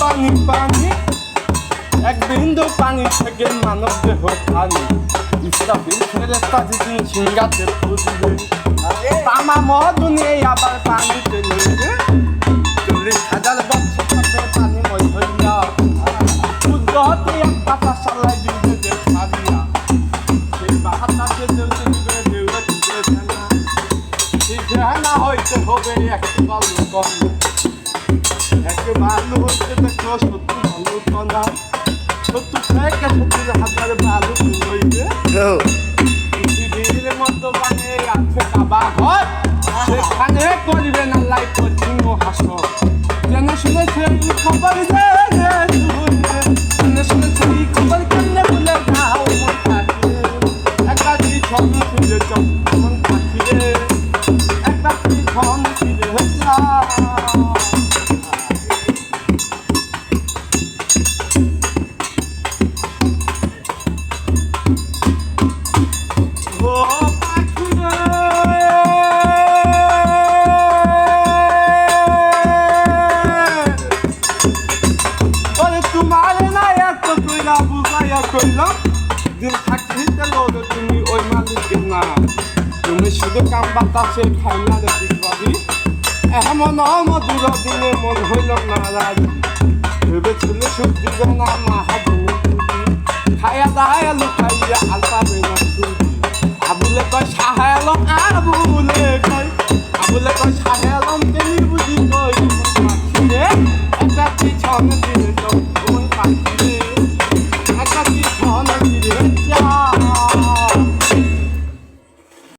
পানি পানি। এক বিন্দু পানি থেকে মানব দেহ পানি ইসরাফিল ফেরেস্তা যেদিন সিংহাতে পুজবে তামা মধুনে আবার পানিতে নেবে। হইতে হবে একটি বালু কম একে বালু হইতে দেখো সত্যি বালু কনা সত্তর থেকে সত্তর হাজার বালু হইবে কইরা বুঝাইয়া কইলাম দিন থাকিতে লোরে তুমি ওই মালিকের না তুমি শুধু কাম বাতাসে খাই না রে দিবাবি এমন মধুর দিনে মন হইল নারাজ ভেবেছিল দিবে না মাহাজনী খায়া দায়া লুকাইয়া